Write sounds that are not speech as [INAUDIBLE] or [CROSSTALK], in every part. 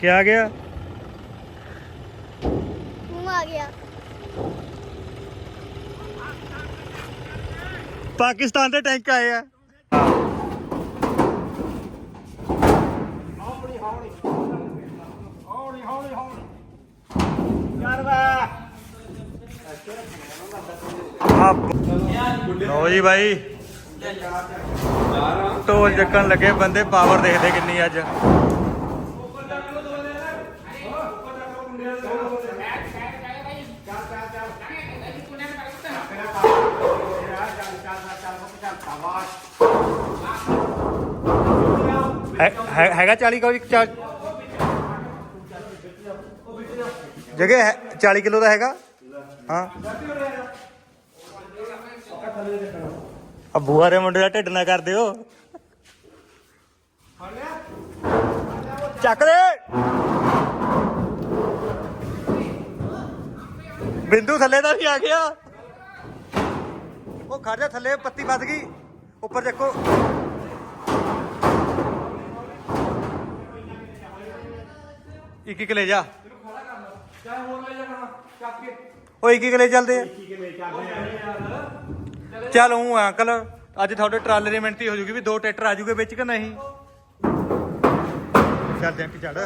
ਕੀ ਆ ਗਿਆ? ਮੂੰਹ ਆ ਗਿਆ। ਪਾਕਿਸਤਾਨ ਦੇ ਟੈਂਕ ਆਏ ਆ। ਲਓ ਜੀ ਬਾਈ। ਢੋਲ ਚੱਕਣ ਲੱਗੇ ਬੰਦੇ ਪਾਵਰ ਦੇਖਦੇ ਕਿੰਨੀ ਅੱਜ। ਹੈ- ਹੈ- ਹੈਗਾ 40 ਕੋਈ ਚਾ- ਜਗ੍ਹਾ ਹੈ 40 ਕਿਲੋ ਦਾ ਹੈਗਾ ਹਾਂ ਆ ਬੂਆ ਦੇ ਮੁੰਡੇ ਦਾ ਢਿੱਡ ਨਾ ਕਰ ਦਿਓ ਚੱਕ ਦੇ ਬਿੰਦੂ ਥੱਲੇ ਦਾ ਵੀ ਆ ਗਿਆ ਉਹ ਖੜ ਜਾ ਥੱਲੇ ਪੱਤੀ ਵੱਧ ਗਈ ਉੱਪਰ ਦੇਖੋ। ਇੱਕ ਇੱਕ ਲੈ ਜਾ। ਉਹ ਇੱਕ ਇੱਕ ਲੈ ਚੱਲਦੇ ਆ। ਚੱਲ ਹੂੰ ਅੰਕਲ, ਅੱਜ ਤੁਹਾਡੇ ਟਰਾਲੇ ਦੀ ਮਿਹਨਤੀ ਹੋ ਜੂਗੀ ਵੀ ਦੋ ਟਰੈਕਟਰ ਆ ਜੂਗੇ ਵਿੱਚ ਕਿ ਨਹੀਂ? ਚੱਲ ਜੰਕ ਚੜ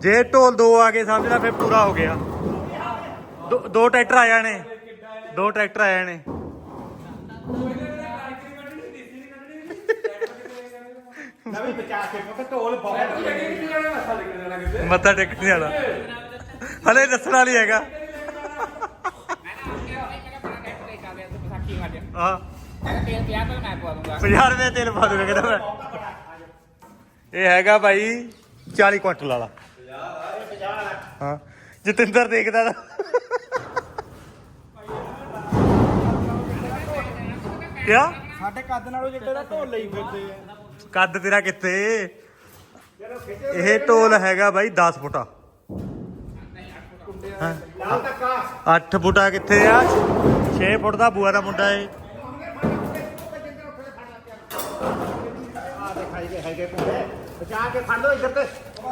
ਜੇ ਢੋਲ ਦੋ ਆ ਗਏ, ਸਮਝ ਲੈ ਫਿਰ ਪੂਰਾ ਹੋ ਗਿਆ। ਦੋ- ਦੋ ਟਰੈਕਟਰ ਆ ਜਾਣੇ ਦੋ ਟਰੈਕਟਰ ਆ ਜਾਣੇ ਨਵੀਂ ਬਚਾ ਕੇ ਪੁੱਤ ਢੋਲ ਬਹੁਤ ਮੱਥਾ ਟੇਕਣ ਵਾਲਾ ਹਲੇ ਦੱਸਣ ਵਾਲੀ ਹੈਗਾ। ਹਾਂ। 50 ਰੁਪਏ ਤੇਲ ਪਾ ਦੂਗਾ ਕਹਿੰਦਾ ਮੈਂ। ਇਹ ਹੈਗਾ ਭਾਈ 40 ਕੁਇੰਟਲ ਵਾਲਾ। ਹਾਂ। ਜਤਿੰਦਰ ਦੇਖਦਾ ਤਾਂ। ਕਿਆ? ਸਾਡੇ ਕੱਦ ਨਾਲੋਂ ਜਿੱਡੇ ਦਾ ਢੋਲ ਲਈ ਫਿਰਦੇ ਆ? ਕੱਦ ਤੇਰਾ ਕਿੱਥੇ? ਇਹ ਢੋਲ ਹੈਗਾ ਬਾਈ 10 ਫੁੱਟਾ। ਤੱਕਾ 8 ਫੁੱਟਾ ਕਿੱਥੇ ਆ? 6 ਫੁੱਟ ਦਾ ਬੂਆ ਦਾ ਮੁੰਡਾ ਏ।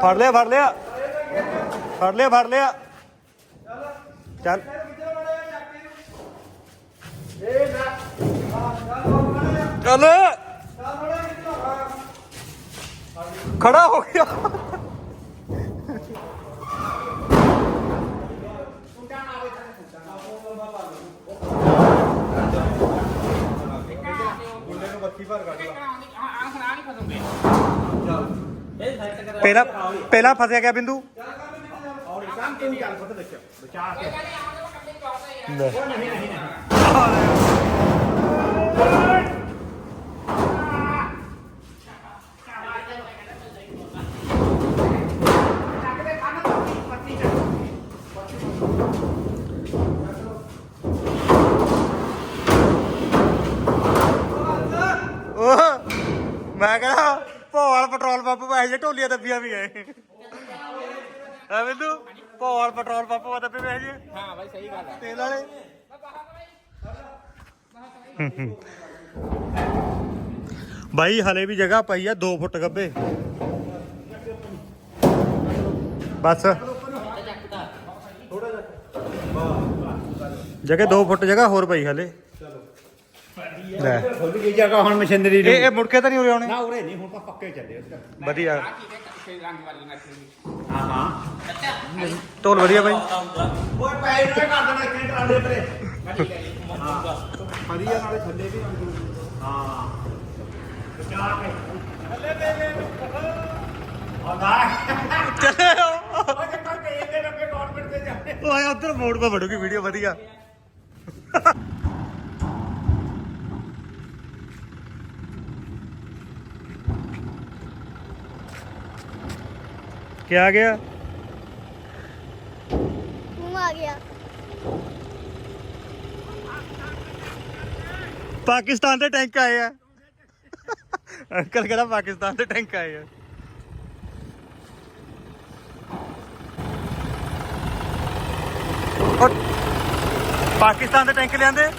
ਫੜ ਲਿਆ ਫੜ ਲਿਆ। ਫੜ ਲਿਆ ਫੜ ਲਿਆ। ਚੱਲ। ਇਹ ਨਾ ਚੱਲ ਖੜਾ ਹੋ ਗਿਆ ਗੁੰਡੇ ਨੂੰ ਬੱਤੀ ਭਰ ਕੱਢ ਲਾ ਪਹਿਲਾਂ ਪਹਿਲਾਂ ਫਸਿਆ ਗਿਆ ਬਿੰਦੂ ਔਰ ਕੰਮ ਤੂੰ ਚੱਲ ਪੁੱਤ ਵਿੱਚ ਬਚਾ ਕੇ ਉਹ ਮੈਂ ਕਹਿੰਦਾ ਭੋਲ ਪੈਟਰੋਲ ਪੰਪ ਪੈ ਜੇ ਢੋਲੀਆਂ ਦੱਬੀਆਂ ਵੀ ਗਏ ਆ ਬਿੰਦੂ? ਭੋਲ ਪੈਟਰੋਲ ਪੰਪ ਵਾ ਦੱਬੇ ਪੈ ਜੇ ਹਾਂ ਬਾਈ ਸਹੀ ਗੱਲ ਹੈ ਤੇਲ ਵਾਲੇ। ਬਾਈ ਹਲੇ ਵੀ ਜਗ੍ਹਾ ਪਈ ਆ 2 ਫੁੱਟ ਗੱਬੇ। ਬਸ। ਜਗ੍ਹਾ 2 ਫੁੱਟ ਜਗ੍ਹਾ ਹੋਰ ਪਈ ਹਲੇ। ਲੈ। ਖੁੱਲ ਗਈ ਜਗ੍ਹਾ ਹੁਣ ਮਸ਼ੀਨਰੀ ਇਹ ਇਹ ਮੁੜ ਕੇ ਤਾਂ ਨਹੀਂ ਉਰੇ ਆਉਣੇ? ਨਾ ਉਰੇ ਨਹੀਂ ਹੁਣ ਤਾਂ ਪੱਕੇ ਚੱਲੇ ਉਸ ਵਧੀਆ। ਹੈ ਰੰਗ ਹਾਂ ਹਾਂ। ਢੋਲ ਵਧੀਆ ਬਾਈ। ਓਏ ਪੈਰ ਨੂੰ ਕਰ ਦੇਣਾ ਇੱਕ ਟਰਾਲੇ ਪਰੇ ਹਾਂ। ਵਧੀਆ ਨਾਲੇ ਥੱਲੇ ਵੀ ਹਾਂ। ਬਚਾ ਕੇ। ਥੱਲੇ ਦੇ ਦੇ। ਆਦਾ ਚੱਲੇ ਉਹ ਜੱਟਾਂ ਤੇ ਇਹਦੇ ਰੱਬੇ ਗਵਰਨਮੈਂਟ ਤੇ ਜਾਣੇ ਓਏ ਉਧਰ ਮੋੜ ਪਾ ਵੜੂਗੀ ਵੀਡੀਓ ਵਧੀਆ। ਕੀ ਆ ਗਿਆ? ਮੂੰਹ ਆ ਗਿਆ। ਪਾਕਿਸਤਾਨ ਦੇ ਟੈਂਕ ਆਏ ਆ। ਅੰਕਲ ਕਹਿੰਦਾ ਪਾਕਿਸਤਾਨ ਦੇ ਟੈਂਕ ਆਏ ਆ। ਪਾਕਿਸਤਾਨ ਦੇ ਟੈਂਕ ਲਿਆਂਦੇ?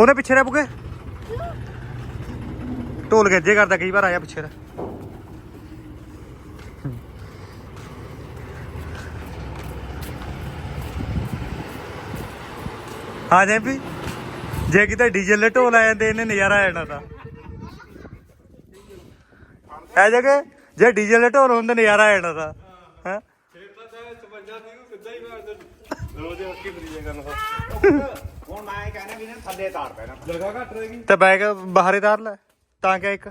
ਉਹਨੇ ਪਿੱਛੇ ਰਹਿ ਬੁਕੇ ਢੋਲ ਗੱਜੇ ਕਰਦਾ ਕਈ ਵਾਰ ਆਇਆ ਪਿੱਛੇ ਰਹਿ। ਹਾਂ ਜੇ ਵੀ ਜੇ ਕਿਤੇ ਡੀਜ਼ਲ ਦੇ ਢੋਲ ਆ ਜਾਂਦੇ, ਇਹਨੇ ਨਜ਼ਾਰਾ ਆ ਜਾਣਾ ਤਾਂ। ਐ ਜਗੇ, ਜੇ ਡੀਜ਼ਲ ਦੇ ਢੋਲ ਹੁੰਦੇ ਨਜ਼ਾਰਾ ਆ ਜਾਣਾ ਤਾਂ। ਹੁਣ ਮੈਂ ਇਹ ਕਹਿੰਦਾ ਵੀ ਇਹਨੇ ਥੱਲੇ ਤਾਰ ਪੈਣਾ। ਜਗ੍ਹਾ ਘੱਟ ਰਹੇਗੀ। ਤੇ ਬੈਗ ਬਾਹਰੇ ਤਾਰ ਲੈ ਤਾਂ ਕਿਆ ਇੱਕ?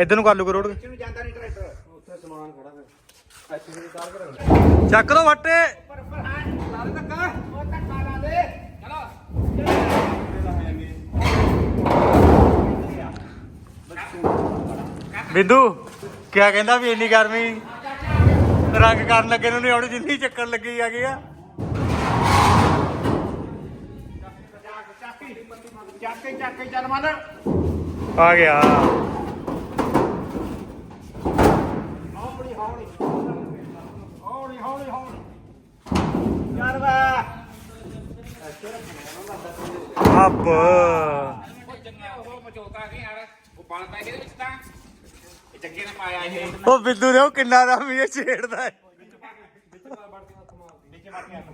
ਇਧਰ ਨੂੰ ਕਰ ਲੂ ਕਰੋੜ। ਜਾਂਦਾ ਨਹੀਂ ਟਰੈਕਟਰ। ਚੱਕ ਦੋ ਵੱਟੇ। ਪਰ ਪਰ ਹਾਂ ਲਾ ਦੇ ਧੱਕਾ ਉਹ ਧੱਕਾ ਲਾ ਦੇ। ਚਲੋ। ਬਿੰਦੂ ਕਿਆ ਕਹਿੰਦਾ ਵੀ ਇੰਨੀ ਗਰਮੀ? ਰੰਗ ਕਰਨ ਲੱਗੇ ਨੂੰ ਨਹੀਂ ਆਉਣੀ ਜਿੰਨੀ ਚੱਕਰ ਲੱਗੀ ਆ ਗਿਆ ਚਾਕੀ ਚਾਕੀ ਚਾਕੀ ਚੱਲ ਮਨ ਆ ਗਿਆ। ਹੌਲੀ ਹੌਲੀ ਹੌਲੀ ਹੌਲੀ ਹੌਲੀ ਯਾਰ ਵਾ ਅੱਬ। ਉਹ ਚੰਗਾ ਉਹ ਮਚੋਤਾ ਨਹੀਂ ਯਾਰ? ਉਹ ਬਲ ਪੈ ਗਿਆ ਵਿੱਚ ਤਾਂ? ਜੱਗੇ ਨੇ ਪਾਇਆ ਇਹ। ਉਹ ਬਿੰਦੂ ਨੇ ਉਹ ਕਿੰਨਾ ਦਾ ਵੀ ਛੇੜਦਾ ਹੈ।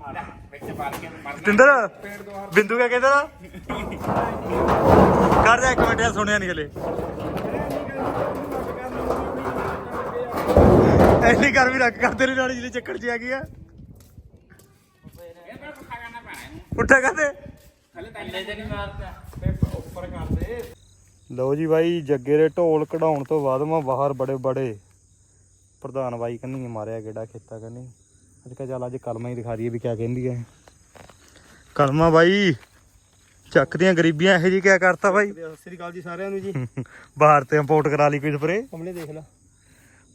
ਲੈ, ਵਿੱਚ ਬਾਲ ਕੇ ਮਰਨਾ। ਤਿੰਦਰ ਬਿੰਦੂ ਕਿਆ ਕਹਿੰਦਾ? ਕਰ ਜਾ ਇੱਕ ਮਿੰਟ ਯਾਰ ਸੁਣਿਆ ਨਹੀਂ ਹਲੇ। ਐਨੀ ਗਰਮੀ ਰੱਖ ਕਰਦੇ ਨੇ ਨਾਲ ਜਿਹੜੇ ਚੱਕਰ 'ਚ ਆ ਗਈ ਆ। ਇਹ ਪਰ ਪੱਖਾ ਕਰਨਾ ਪੈਣਾ ਇਹਨੂੰ। ਉੱਠਾ ਕਰਦੇ ਥੱਲੇ ਥੱਲੇ ਤੇ ਨਹੀਂ ਮਾਰਦਾ। ਉੱਪਰ ਕਰਦੇ ਲਓ ਜੀ ਬਾਈ ਜੱਗੇ ਦੇ ਢੋਲ ਕਢਾਉਣ ਤੋਂ ਬਾਅਦ ਮੈਂ ਬਾਹਰ ਬੜੇ ਬੜੇ ਪ੍ਰਧਾਨ ਬਾਈ ਕੰਨੀ ਮਾਰਿਆ ਗੇੜਾ ਖੇਤਾ ਕੰਨੀ ਅੱਜ ਕਾ ਚੱਲ ਅੱਜ ਕਲਮਾ ਹੀ ਦਿਖਾ ਦਈਏ ਵੀ ਕਿਆ ਕਹਿੰਦੀ ਹੈ ਕਲਮਾ ਬਾਈ ਚੱਕ ਦੀਆਂ ਗਰੀਬੀਆਂ ਇਹੋ ਜੀ ਕਿਆ ਕਰਤਾ ਬਾਈ? ਸਤਿ ਸ੍ਰੀ ਅਕਾਲ ਜੀ ਸਾਰਿਆਂ ਨੂੰ ਜੀ। [LAUGHS] ਬਾਹਰ ਤੇ ਇੰਪੋਰਟ ਕਰਾ ਲਈ ਕੋਈ ਸਪਰੇ ਹਮਨੇ ਦੇਖ ਲਾ।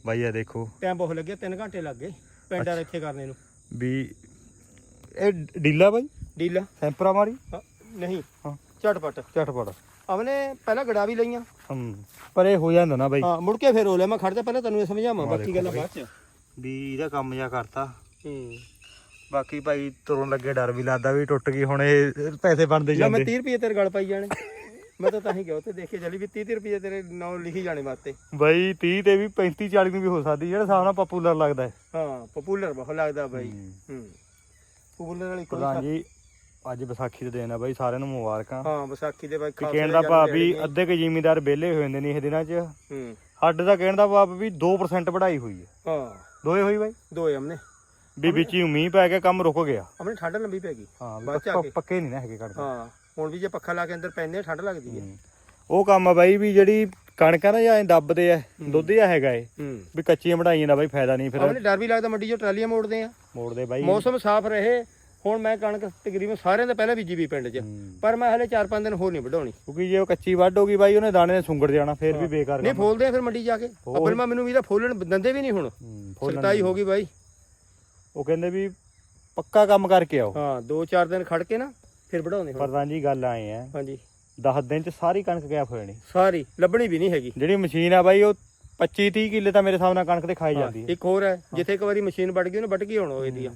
ਬਾਈ ਆ ਦੇਖੋ। ਟਾਈਮ ਬਹੁਤ ਲੱਗਿਆ 3 ਘੰਟੇ ਲੱਗ ਗਏ ਪਿੰਡਾਂ ਇੱਥੇ ਕਰਨੇ ਨੂੰ। ਵੀ ਇਹ ਡੀਲਾ ਬਾਈ? ਡੀਲ। ਸੈਂਪਰਾ ਮਾਰੀ? ਨਹੀਂ। ਹਾਂ। ਝਟਪਟ। ਝਟਪਟ। ਅਮਨੇ ਪਹਿਲਾਂ ਗੜਾ ਵੀ ਲਈਆਂ। ਹਮ ਪਰ ਇਹ ਹੋ ਜਾਂਦਾ ਨਾ ਬਾਈ। ਹਾਂ ਮੁੜ ਕੇ ਫਿਰ ਹੋ ਲਿਆ ਮੈਂ ਖੜ ਜਾ ਪਹਿਲਾਂ ਤੈਨੂੰ ਇਹ ਸਮਝਾਵਾਂ ਬਾਕੀ ਗੱਲਾਂ। ਬਾਅਦ ਚ। ਵੀ ਇਹਦਾ ਕੰਮ ਜਿਆ ਕਰਤਾ। ਹੂੰ। ਬਾਕੀ ਭਾਈ ਤੁਰਨ ਲੱਗੇ ਡਰ ਵੀ ਲੱਗਦਾ ਵੀ ਟੁੱਟ ਗਈ ਹੁਣ ਇਹ ਪੈਸੇ ਬਣਦੇ ਜਾਂ ਮੈਂ ਜਾਂਦੇ। 30 ਰੁਪਏ ਤੇਰੇ ਗਲ ਪਾਈ ਜਾਣੇ। ਮੈਂ ਤਾਂ ਤਾਂ ਹੀ ਗਿਆ ਉੱਥੇ ਦੇਖੇ ਚਲੀ ਵੀ 30 ਰੁਪਏ ਤੇਰੇ ਨਾਂ ਲਿਖੀ ਜਾਣੇ ਮਾਤੇ ਬਾਈ 30 ਤੇ ਵੀ 35 40 ਨੂੰ ਵੀ ਹੋ ਸਕਦੀ ਜਿਹੜਾ ਨਾਲ ਪਪੂਲਰ ਲੱਗਦਾ ਹੈ। ਹਾਂ ਪਪੂਲਰ ਬਹੁਤ ਲੱਗਦਾ ਬਾਈ। ਹੂੰ। ਹੂੰ। ਪਪੂਲਰ ਵਾਲੀ ਕੋਈ ਪ੍ਰਧਾਨ ਜੀ ਅੱਜ ਵਿਸਾਖੀ ਦੇ ਦਿਨ ਆ ਬਾਈ ਸਾਰਿਆਂ ਨੂੰ ਮੁਬਾਰਕਾਂ। ਹਾਂ ਵਿਸਾਖੀ ਦੇ ਬਾਈ ਖਾਲਸੇ ਕਹਿਣ ਦਾ ਭਾਵ ਵੀ ਅੱਧੇ ਕੁ ਜ਼ਿਮੀਦਾਰ ਵਿਹਲੇ ਹੋ ਜਾਂਦੇ ਨੇ ਇਹ ਦਿਨਾਂ 'ਚ। ਹੂੰ। ਸਾਡੇ ਦਾ ਕਹਿਣ ਦਾ ਭਾਵ ਵੀ 2% ਵਧਾਈ ਹੋਈ ਹੈ। ਹਾਂ। ਦੋਏ ਹੋਈ ਬਾਈ? ਦੋਏ ਹਮਨੇ ਵੀ ਵਿੱਚ ਹੀ ਮੀਂਹ ਪੈ ਗਿਆ ਕੰਮ ਰੁਕ ਗਿਆ। ਆਪਣੇ ਠੰਡ ਲੰਬੀ ਪੈ ਗਈ। ਹਾਂ ਵੀ ਬਾਅਦ ਚ ਆ ਪੱਕ- ਕੇ। ਪੱਕੇ ਨਹੀਂ ਨਾ ਹੈਗੇ ਕੱਢਦੇ ਹਾਂ ਹੁਣ ਵੀ ਜੇ ਪੱਖਾ ਲਾ ਕੇ ਅੰਦਰ ਪੈਂਦੇ ਆ, ਠੰਡ ਲੱਗਦੀ ਹੈ। ਉਹ ਕੰਮ ਆ ਬਾਈ ਵੀ ਜਿਹੜੀ ਕਣਕ ਆ ਨਾ ਜਾਂ ਦੱਬਦੇ ਆ ਦੁੱਧ ਜਾਂ ਹੈਗਾ ਏ ਹੂੰ। ਵੀ ਕੱਚੀਆਂ ਵਢਾਈਆਂ ਦਾ ਬਾਈ ਫਾਇਦਾ ਨਹੀਂ ਫਿਰ ਆਪਣੇ ਡਰ ਵੀ ਲੱਗਦਾ ਮੰਡੀ 'ਚੋਂ ਟਰਾਲੀਆਂ ਮੋੜਦੇ ਆ। ਮੋੜਦੇ ਬਾਈ। ਮੌਸਮ ਸਾਫ਼ ਰਹੇ। ਹੁਣ ਮੈਂ ਕਣਕ ਤਕਰੀਬਨ ਸਾਰਿਆਂ ਦੇ ਪਹਿਲਾਂ ਬੀਜੀ ਵੀ ਪਿੰਡ 'ਚ। ਪਰ ਮੈਂ ਹਲੇ 4-5 ਦਿਨ ਹੋਰ ਨਹੀਂ ਵਢਾਉਣੀ। ਕਿਉਂਕਿ ਜੇ ਉਹ ਕੱਚੀ ਵੱਢ ਹੋਗੀ ਬਾਈ ਉਹਨੇ ਦਾਣੇ ਨੇ ਸੁੰਗੜ ਜਾਣਾ ਫਿਰ ਵੀ ਬੇਕਾਰ ਨਹੀਂ ਫੋਲਦੇ ਆ ਫਿਰ ਮੰਡੀ ਜਾ ਕੇ। ਅੱਬਲ ਮੈਂ ਮੈਨੂੰ ਵੀ ਤਾਂ ਫੋਲਣ ਦੰਦੇ ਵੀ ਨਹੀਂ ਹੁਣ। ਸਰਤਾਈ ਹੋ ਗਈ ਬਾਈ। ਉਹ ਕਹਿੰਦੇ ਵੀ ਪੱਕਾ ਕੰਮ ਕਰਕੇ ਆਓ। ਹਾਂ 2-4 ਦਿਨ ਖੜ ਕੇ ਨਾ ਫਿਰ ਵਢਾਉਂਦੇ ਹੁਣ। ਪ੍ਰਧਾਨ ਜੀ ਗੱਲ ਆਏ ਆ। ਹਾਂਜੀ। 10 ਦਿਨ ਚ ਸਾਰੀ ਕਣਕ ਗੈਪ ਹੋ ਜਾਣੀ। ਸਾਰੀ ਲੱਭਣੀ ਵੀ ਨਹੀਂ ਹੈਗੀ। ਜਿਹੜੀ ਮਸ਼ੀਨ ਆ ਬਾਈ ਉਹ 25 30 ਕਿੱਲੇ ਤਾਂ ਮੇਰੇ ਹਿਸਾਬ ਨਾਲ ਕਣਕ ਤੇ ਖਾਈ ਜਾਂਦੀ ਹੈ ਇੱਕ ਹੋਰ ਹੈ ਜਿੱਥੇ ਇੱਕ ਵਾਰੀ ਮਸ਼ੀਨ ਵੱਢ ਗਈ ਉਹਨੇ ਵੱਢ ਕੇ ਆਉਣਾ ਇਹਦੀ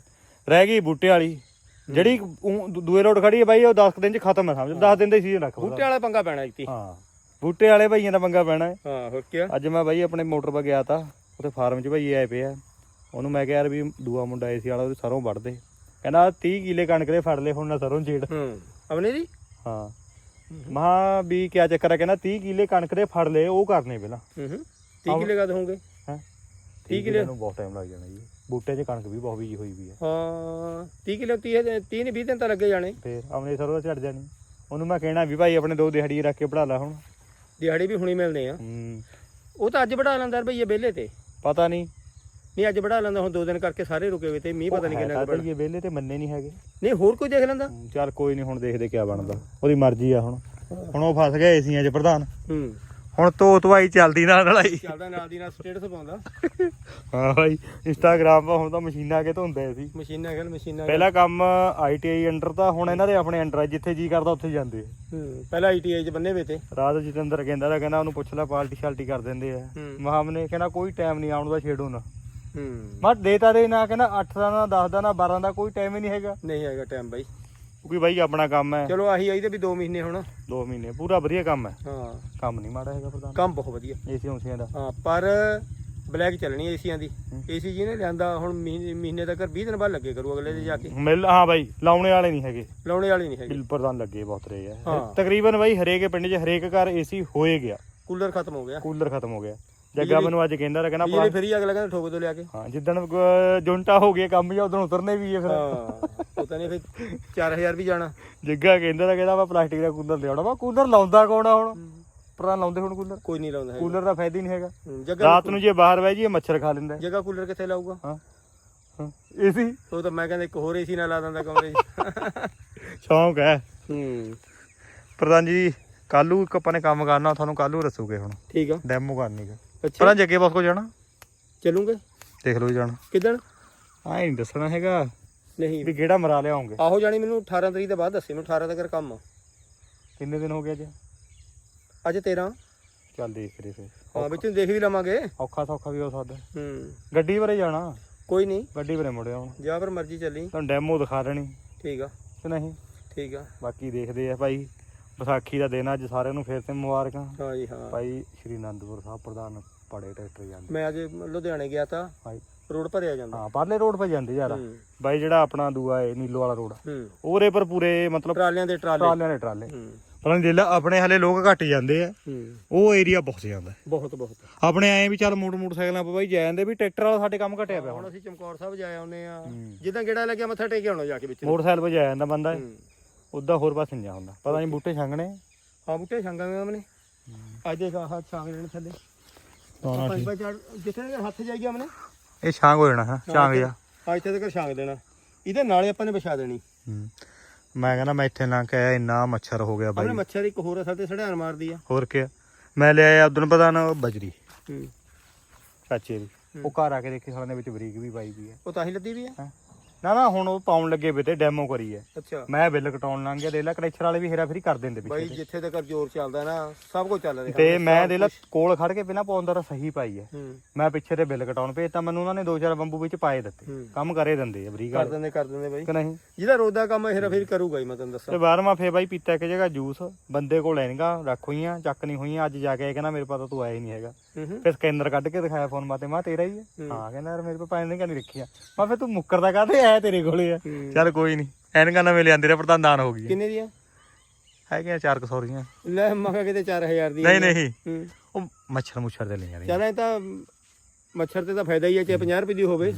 ਰਹਿ ਗਈ ਬੂਟੇ ਵਾਲੀ। ਜਿਹੜੀ ਊਂ ਦੂ- ਦੂਏ ਰੋਡ ਖੜੀ ਹੈ ਬਾਈ ਉਹ 10 ਦਿਨ ਚ ਖਤਮ ਹੈ ਸਮਝ। 10 ਦਿਨ ਦਾ ਹੀ ਸੀਜ਼ਨ ਰੱਖ ਬੂਟੇ ਵਾਲਾ ਪੰਗਾ ਪੈਣਾ ਇੱਥੇ ਹਾਂ। ਬੂਟੇ ਵਾਲੇ ਭਾਈਆਂ ਦਾ ਪੰਗਾ ਪੈਣਾ ਹੈ। ਹਾਂ ਹੋਰ ਕੀ ਅੱਜ ਮੈਂ ਬਾਈ ਆਪਣੇ ਮੋਟਰ 'ਤੇ ਗਿਆ ਤਾਂ ਉੱਥੇ ਫਾਰਮ 'ਚ ਭਾਈ ਆਏ ਪਏ ਆ। ਉਹਨੂੰ ਮੈਂ ਕਿਹਾ ਯਾਰ ਵੀ ਦੂਆ ਮੁੰਡਾ ਏਸੀ ਵਾਲਾ ਉਹਦੇ ਸਰੋਂ ਵੱਢਦੇ ਕਹਿੰਦਾ 30 ਕਿੱਲੇ ਕਣਕ ਦੇ ਫੜ ਲੈ ਹੁਣ ਨਾ ਸਰੋਂ ਛੇੜ। ਹੂੰ। ਅਵਨੇ ਜੀ ਹਾਂ। ਮਹਾ ਵੀ ਕਿਆ ਚੱਕਰ ਹੈ ਕਹਿੰਦਾ 30 ਕਿੱਲੇ ਕਣਕ ਦੇ ਫੜ ਲਏ ਉਹ ਕਰਨੇ ਪਹਿਲਾਂ। ਹੂੰ ਹੂੰ। 30 ਕਿਲੇ ਕਦ ਹੋਣਗੇ? ਹੈ? 30 ਕਿੱਲੇ ਨੂੰ ਬਹੁਤ ਟਾਈਮ ਲੱਗ ਜਾਣਾ ਜੀ। ਬੂਟੇ 'ਚ ਕਣਕ ਵੀ ਬਹੁਤ ਬੀਜੀ ਹੋਈ ਵੀ ਹੈ ਹਾਂ 30 ਕਿਲੋ 30 30 ਨਹੀਂ 20 ਦਿਨ ਤਾਂ ਲੱਗੇ ਜਾਣੇ। ਫੇਰ ਆਪਣੇ ਸਰੋਂ ਦਾ ਝੜ ਜਾਣੀ। ਉਹਨੂੰ ਮੈਂ ਕਹਿਣਾ ਵੀ ਭਾਈ ਆਪਣੇ ਦੋ ਦਿਹਾੜੀ ਰੱਖ ਕੇ ਪੜਾ ਲੈ ਹੁਣ। ਦਿਹਾੜੀ ਵੀ ਹੁਣੀ ਮਿਲਨੇ ਆ। ਹੂੰ। ਉਹ ਤਾਂ ਅੱਜ ਵਢਾ ਲੈਂਦਾ ਭਈਏ ਵਿਹਲੇ ਤੇ। ਪਤਾ ਨਹੀਂ। ਨਹੀਂ ਅੱਜ ਵਢਾ ਲੈਂਦਾ ਹੁਣ ਦੋ ਦਿਨ ਕਰਕੇ ਸਾਰੇ ਰੁਕੇ ਹੋਏ ਤੇ ਮੀਂਹ ਪਤਾ ਨਹੀਂ ਕਿੰਨਾ ਕੁ ਪੈਣਾ। ਇਹ ਤੇ ਮੰਨੇ ਨਹੀਂ ਹੈਗੇ। ਨਹੀਂ ਹੋਰ ਕੋਈ ਦੇਖ ਲੈਂਦਾ? ਚੱਲ ਕੋਈ ਨਹੀਂ ਹੁਣ ਦੇਖਦੇ ਕਿਆ ਬਣਦਾ। ਉਹਦੀ ਮਰਜ਼ੀ ਆ ਹੁਣ। ਹੁਣ ਉਹ ਫਸ ਗਿਆ ਏਸੀਆਂ 'ਚ ਪ੍ਰਧਾਨ। ਹੂੰ। ਹੁਣ ਧੋ ਧਵਾਈ ਚੱਲਦੀ ਨਾਲ ਲੜਾਈ ਚੱਲਦਾ ਨਾਲ ਦੀ ਨਾਲ ਸਟੇਟਸ ਪਾਉਂਦਾ। ਹਾਂ ਭਾਈ ਇੰਸਟਾਗ੍ਰਾਮ 'ਤੇ ਹੁਣ ਤਾਂ ਮਸ਼ੀਨਾਂ ਕੇ ਧੁੰਦੇ ਸੀ। ਮਸ਼ੀਨਾਂ ਗੱਲ ਮਸ਼ੀਨਾਂ। ਪਹਿਲਾ ਕੰਮ ਆਈਟੀਆਈ ਅੰਡਰ ਤਾਂ ਹੁਣ ਇਹਨਾਂ ਦੇ ਆਪਣੇ ਅੰਡਰ ਆ ਜਿੱਥੇ ਜੀ ਕਰਦਾ ਉੱਥੇ ਜਾਂਦੇ। ਹੂੰ ਪਹਿਲਾਂ ਆਈਟੀਆਈ ਚ ਬੰਨੇ ਵੇ ਤੇ। ਰਾਤ ਜਤਿੰਦਰ ਕਹਿੰਦਾ ਤਾਂ ਕਹਿੰਦਾ ਉਹਨੂੰ ਪੁੱਛ ਲੈ ਪਾਲਟੀ ਸ਼ਾਲਟੀ ਕਰ ਦਿੰਦੇ ਆ। ਮਹਾਮ ਨੇ ਕਹਿੰਦਾ ਕੋਈ ਟਾਈਮ ਨਹੀਂ ਆਉਣ ਦਾ ਛੇੜੋ ਨਾ। ਹੂੰ। ਮੈਂ ਦੇਤਾ ਦੇ ਨਾ ਕਹਿੰਦਾ 8 ਦਾ ਨਾ 10 ਦਾ ਨਾ 12 ਦਾ ਕੋਈ ਟਾਈਮ ਹੀ ਨਹੀਂ ਹੈਗਾ। ਨਹੀਂ ਹੈਗਾ ਟਾਈਮ ਬਾਈ। ਕਿਉਂਕਿ ਬਾਈ ਆਪਣਾ ਕੰਮ ਹੈ। ਚਲੋ ਆਹੀ ਆਈ ਤੇ ਵੀ 2 ਮਹੀਨੇ ਹੁਣ। 2 ਮਹੀਨੇ ਪੂਰਾ ਵਧੀਆ ਕੰਮ ਹੈ। ਹਾਂ। ਕੰਮ ਨਹੀਂ ਮਾੜਾ ਹੈਗਾ ਪ੍ਰਧਾਨ। ਕੰਮ ਬਹੁਤ ਵਧੀਆ। ਏਸੀ ਹੁੰਸੀਆਂ ਦਾ। ਹਾਂ ਪਰ ਬਲੈਕ ਚੱਲਣੀ ਏਸੀਆਂ ਦੀ। ਏਸੀ ਜਿਹਨੇ ਲਿਆਂਦਾ ਹੁਣ ਮਹੀਨੇ ਤੱਕ 20 ਦਿਨ ਬਾਅਦ ਲੱਗੇ ਕਰੂ ਅਗਲੇ ਦੇ ਜਾ ਕੇ। ਮਿਲ ਹਾਂ ਬਾਈ ਲਾਉਣੇ ਵਾਲੇ ਨਹੀਂ ਹੈਗੇ। ਲਾਉਣੇ ਵਾਲੀ ਨਹੀਂ ਹੈਗੀ। ਬਿਲ ਪ੍ਰਧਾਨ ਲੱਗੇ ਬਹੁਤ ਰਹੇ ਆ। ਹਾਂ। ਤਕਰੀਬਨ ਬਾਈ ਹਰੇਕ ਪਿੰਡ 'ਚ ਹਰੇਕ ਘਰ ਏਸੀ ਹੋਏ ਗਿਆ। ਕੂਲਰ ਖਤਮ ਹੋ ਗਿਆ। ਕੂਲਰ ਖਤਮ ਹੋ ਗਿਆ। ਜੱਗਾ ਮੈਨੂੰ ਅੱਜ ਕਹਿੰਦਾ ਰਿਹਾ ਕਹਿੰਦਾ ਪਲਾ- ਫਰੀ ਅਗਲਾ ਕਹਿੰਦਾ ਠੋਕ ਦੋ ਲਿਆ ਕੇ। ਹਾਂ ਜਿੱਦਣ ਅਹ, ਜੁੰਟਾ ਹੋ ਗਿਆ ਕੰਮ ਜਾਂ ਉਦੋਂ ਉਤਰਨੇ ਵੀ ਹੈ ਫਿਰ। ਹਾਂ ਪਤਾ ਨਹੀਂ ਫਿਰ 4000 ਵੀ ਜਾਣਾ। ਜੱਗਾ ਕਹਿੰਦਾ ਤਾਂ ਕਹਿੰਦਾ ਮੈਂ ਪਲਾਸਟਿਕ ਦਾ ਕੂਲਰ ਲਿਆਉਣਾ। ਵਾ ਕੂਲਰ ਲਾਉਂਦਾ ਕੌਣ ਆ ਹੁਣ? ਪ੍ਰਧਾਨ ਲਾਉਂਦੇ ਹੁਣ ਕੂਲਰ? ਕੋਈ ਨਹੀਂ ਲਾਉਂਦਾ ਹੈਗਾ। ਕੂਲਰ ਦਾ ਫਾਇਦਾ ਹੀ ਨਹੀਂ ਹੈਗਾ। ਹੂੰ, ਜਗ੍ਹਾ ਰਾਤ ਨੂੰ ਜੇ ਬਾਹਰ ਬਹਿ ਜਾਈਏ ਮੱਛਰ ਖਾ ਲੈਂਦਾ। ਹੈ। ਜਗ੍ਹਾ ਕੂਲਰ ਕਿੱਥੇ ਲਾਊਗਾ? ਹਾਂ ਹਾਂ ਏਸੀ? ਉਹ ਤਾਂ ਮੈਂ ਕਹਿੰਦਾ ਇੱਕ ਹੋਰ ਏਸੀ ਨਾਲ ਲਾ ਦਿੰਦਾ ਕਮਰੇ 'ਚ। ਸ਼ੌਂਕ ਹੈ। ਹੂੰ। ਪ੍ਰਧਾਨ ਜੀ ਕੱਲੂ ਇੱਕ ਆਪਾਂ ਨੇ ਕੰਮ ਕਰਨਾ ਤੁਹਾਨੂੰ ਕੱਲੂ ਦੱਸੂਗੇ ਹੁਣ। ਠੀਕ ਆ। ਡੈਮੋ ਕਰਨੀ ਹੈ। ਅੱਛਾ। ਪ੍ਰਧਾਨ ਜੱਗੇ ਬਾਸ ਕੋ ਜਾਣਾ। ਚੱਲੂਗੇ? ਦੇਖ ਲਓ ਜੀ ਜਾਣਾ। ਕਿਦਣ? ਆਏ ਨਹੀਂ ਦੱਸਣਾ ਹੈਗਾ ਨਹੀਂ। ਵੀ ਕਿਹੜਾ ਮਰਾ ਲਿਆਉਂਗੇ ਆਹੋ ਜਾਣੀ ਮੈਨੂੰ 18 ਤਰੀਕ ਦੇ ਬਾਅਦ ਦੱਸੀ ਮੈਨੂੰ 18 ਤੱਕ ਕੰਮ ਆ। ਕਿੰਨੇ ਦਿਨ ਹੋ ਗਏ ਅੱਜ? ਅੱਜ 13 ਚੱਲ ਦੇਖ ਰਹੇ ਫਿਰ। ਹਾਂ ਵਿੱਚ ਨੂੰ ਦੇਖ ਵੀ ਲਵਾਂਗੇ। ਔਖਾ ਸੌਖਾ ਵੀ ਹੋ ਸਕਦਾ। ਹੂੰ। ਗੱਡੀ ਵਰੇ ਜਾਣਾ? ਕੋਈ ਨਹੀਂ। ਗੱਡੀ ਵਰੇ ਮੁੜਿਆ ਹੁਣ ਜਾ ਪਰ ਮਰਜ਼ੀ ਚੱਲੀ। ਤੁਹਾਨੂੰ ਡੈਮੋ ਦਿਖਾ ਦੇਣੀ। ਠੀਕ ਆ। ਕਿ ਨਹੀਂ? ਠੀਕ ਆ। ਬਾਕੀ ਦੇਖਦੇ ਆ ਭਾਈ। ਵਿਸਾਖੀ ਦਾ ਦਿਨ ਅੱਜ ਸਾਰਿਆਂ ਨੂੰ ਫੇਰ ਤੇ ਮੁਬਾਰਕਾਂ। ਹਾਂ ਜੀ ਹਾਂ। ਭਾਈ ਸ਼੍ਰੀ ਅਨੰਦਪੁਰ ਸਾਹਿਬ ਪ੍ਰਧਾਨ ਪੜੇ ਟਰੈਕਟਰ ਜਾਂਦੇ। ਮੈਂ ਅੱਜ ਲੁਧਿਆਣੇ ਗਿਆ ਤਾਂ ਭਾਈ। ਰੋਡ ਭਰਿਆ ਜਾਂਦਾ। ਹਾਂ ਪਾਰਲੇ ਰੋਡ 'ਤੇ ਜਾਂਦੇ ਯਾਰ ਹੂੰ। ਬਾਈ ਜਿਹੜਾ ਆਪਣਾ ਦੂਆ ਹੈ ਨੀਲੋ ਵਾਲਾ ਰੋਡ ਹੂੰ। ਉਹਰੇ ਪਰ ਪੂਰੇ ਮਤਲਬ ਟਰਾਲਿਆਂ ਦੇ ਟਰਾਲੇ। ਟਰਾਲਿਆਂ ਦੇ ਟਰਾਲੇ। ਹੂੰ। ਪਰ ਲੈ ਆਪਣੇ ਹਲੇ ਲੋਕ ਘੱਟ ਜਾਂਦੇ ਆ। ਹੂੰ। ਉਹ ਏਰੀਆ ਬਹੁਤ ਜਾਂਦਾ ਬਹੁਤ ਬਹੁਤ। ਆਪਣੇ ਐਂ ਵੀ ਚੱਲ ਮੋਟਰ ਮੋਟਰਸਾਈਕਲਾਂ 'ਤੇ ਬਾਈ ਜਾ ਜਾਂਦੇ ਵੀ ਟਰੈਕਟਰ ਵਾਲਾ ਸਾਡੇ ਕੰਮ ਘਟਿਆ ਪਿਆ ਹੁਣ ਹੁਣ। ਅਸੀਂ ਚਮਕੌਰ ਸਾਹਿਬ ਜਾ ਆਉਂਦੇ ਆ। ਜਿੱਦਾਂ ਗੇੜਾ ਲੱਗਿਆ ਮੱਥਾ ਟੇਕ ਕੇ ਆਉਣਾ ਜਾ ਕੇ ਵਿੱਚ। ਨੂੰ। ਮੋਟਰਸਾਈਕਲ 'ਤੇ ਜਾ ਜਾਂਦਾ ਬੰਦਾ। ਹੂੰ। ਉਦਾਂ ਹੋਰ ਪਾਸੇ ਨਹੀਂ ਜਾ ਹੁੰਦਾ ਪਤਾ ਨਹੀਂ ਬੂਟੇ ਛੰਗਣੇ ਹਾਂ ਬੁੱਟੇ ਛਾਂਗਾਂਗੇ ਉਹਨੇ ਅੱਜ ਦੇਖ ਆਹ ਛਾਂਗ ਲੈਣ ਥੱਲੇ। ਹਾਂ ਪੰਜ ਪੰਜ ਚਾਰ ਜਿੱਥੇ ਹੱਥ ਜਾਈ ਗਿਆ ਮਨੇ ਇਹ ਛਾਂਗ ਹੋ ਜਾਣਾ ਹਾਂ ਛਾਂਗ ਜਾ। ਹਾਂ ਇੱਥੇ ਤੱਕ ਛਾਂਗ ਦੇਣਾ। ਇਹਦੇ ਨਾਲੇ ਆਪਾਂ ਨੇ ਵਿਛਾ ਦੇਣੀ। ਹੂੰ। ਮੈਂ ਕਹਿੰਦਾ ਮੈਂ ਇੱਥੇ ਲੰਘ ਕੇ ਆਇਆ ਇੰਨਾ ਮੱਛਰ ਹੋ ਗਿਆ ਆਪਣੇ ਬਾਈ। ਮੱਛਰ ਇੱਕ ਹੋਰ ਆ ਸਾਡੇ ਸੜਿਆਣ ਮਾਰਦੀ ਆ। ਹੋਰ ਕੀ ਮੈਂ ਲਿਆਇਆ ਉਦੋਂ ਪਤਾ ਨਾ ਬਜਰੀ। ਹੂੰ। ਚਾਚੇ ਦੀ। ਉਹ ਘਰ ਆ ਕੇ ਦੇਖੀ ਸਾਲਿਆਂ ਦੇ ਵਿੱਚ ਬਰੀਕ ਵੀ ਪਾਈ ਵੀ ਹੈ ਉਹ ਤਾਂ ਹੀ ਲੱਦੀ ਵੀ ਆ। ਹੈਂ। ਨਾ ਨਾ ਹੁਣ ਉਹ ਪਾਉਣ ਲੱਗੇ ਵੇ ਤੇ ਡੈਮੋ ਕਰੀ ਹੈ ਅੱਛਾ। ਮੈਂ ਬਿੱਲ ਕਟਾਉਣ ਲੰਘ ਗਿਆ ਦੇ ਲੈ ਵਾਲੇ ਵੀ ਹੇਰਾ ਫੇਰੀ ਕਰ ਦਿੰਦੇ ਬਾਈ ਪਿੱਛੇ ਜਿੱਥੇ ਤੱਕ ਜ਼ੋਰ ਚੱਲਦਾ ਨਾ ਸਭ ਕੁਝ ਚੱਲ ਰਿਹਾ ਤੇ ਮੈਂ ਦੇ ਲੈ ਕੋਲ ਖੜ ਕੇ ਬਿਨਾ ਪਾਉਣ ਦਾ ਸਹੀ ਪਾਈ ਹੂੰ। ਮੈਂ ਪਿੱਛੇ ਤੇ ਬਿੱਲ ਕਟਾਉਣ ਭੇਜਤਾ ਮੈਨੂੰ ਉਹਨਾਂ ਨੇ ਦੋ ਚਾਰ ਬੰਬੂ ਵਿੱਚ ਪਾਏ ਦਿੱਤੇ। ਕੰਮ ਕਰੇ ਦਿੰਦੇ ਆ ਬਰੀਕ ਕਰ ਦਿੰਦੇ ਕਰ ਦਿੰਦੇ ਬਾਈ। ਕਿ ਨਹੀਂ? ਜਿਹਦਾ ਰੋਦਾ ਕੰਮ ਹੇਰਾ ਫੇਰ ਕਰੂਗਾ ਹੀ ਮੈਂ ਤੈਨੂੰ ਤੇ ਦੱਸਾਂ ਬਾਰਵਾਂ ਫੇ ਬਾਈ ਪੀਤਾ ਇੱਕ ਜਗ੍ਹਾ ਜੂਸ ਬੰਦੇ ਕੋਲ ਲੈਣਗਾ ਰੱਖ ਹੋਈਆਂ ਚੱਕ ਨਹੀਂ ਹੋਈਆਂ ਅੱਜ ਜਾ ਕੇ ਕਹਿੰਦਾ ਮੇਰੇ ਪਤਾ ਤੂੰ ਆਇਆ ਹੀ ਨਹੀਂ ਹੈਗਾ। ਫਿਰ ਸਕੈਨਰ ਕੱਢ ਕੇ ਦਿਖਾਇਆ ਫੋਨ ਮਾਤੇ ਮਾ ਤੇਰਾ ਹੀ ਹੈ। ਹੂੰ। ਕਹਿੰਦਾ ਯਾਰ ਮੇਰੇ ਕੋਲ ਪੈਨ ਨਹੀਂ ਰੱਖਿਆ? ਮੈਂ ਫਿਰ ਤੂੰ ਮੁੱਕਰਦਾ ਕਾਹਤੇ ਆਇਆ ਤੇਰੇ ਕੋਲੇ ਆ। ਚੱਲ ਕੋਈ ਨਹੀਂ ਐਨਕਾਂ ਨਵੇਂ ਲਿਆਂਦੇ ਰੇ ਪ੍ਰਧਾਨ ਦਾਨ ਹੋ ਗਈ ਕਿੰਨੇ ਦੀ ਆ ਹੈਗੀਆਂ ਚਾਰ ਕਸੌਰੀਆਂ ਲੈ ਮੈਂ ਕਿਹਾ ਕਿਤੇ 4000 ਦੀ ਨਹੀਂ ਨਹੀਂ। ਉਹ ਮੱਛਰ ਮੁੱਛਰ ਦੇ ਲੈ ਜਾਣੀ ਚੱਲ ਇਹ ਤਾਂ ਮੱਛਰ ਤੇ ਤਾਂ ਫਾਇਦਾ ਹੀ ਹੈ ਚਾਹੇ 50 ਰੁਪਏ ਦੀ ਹੋਵੇ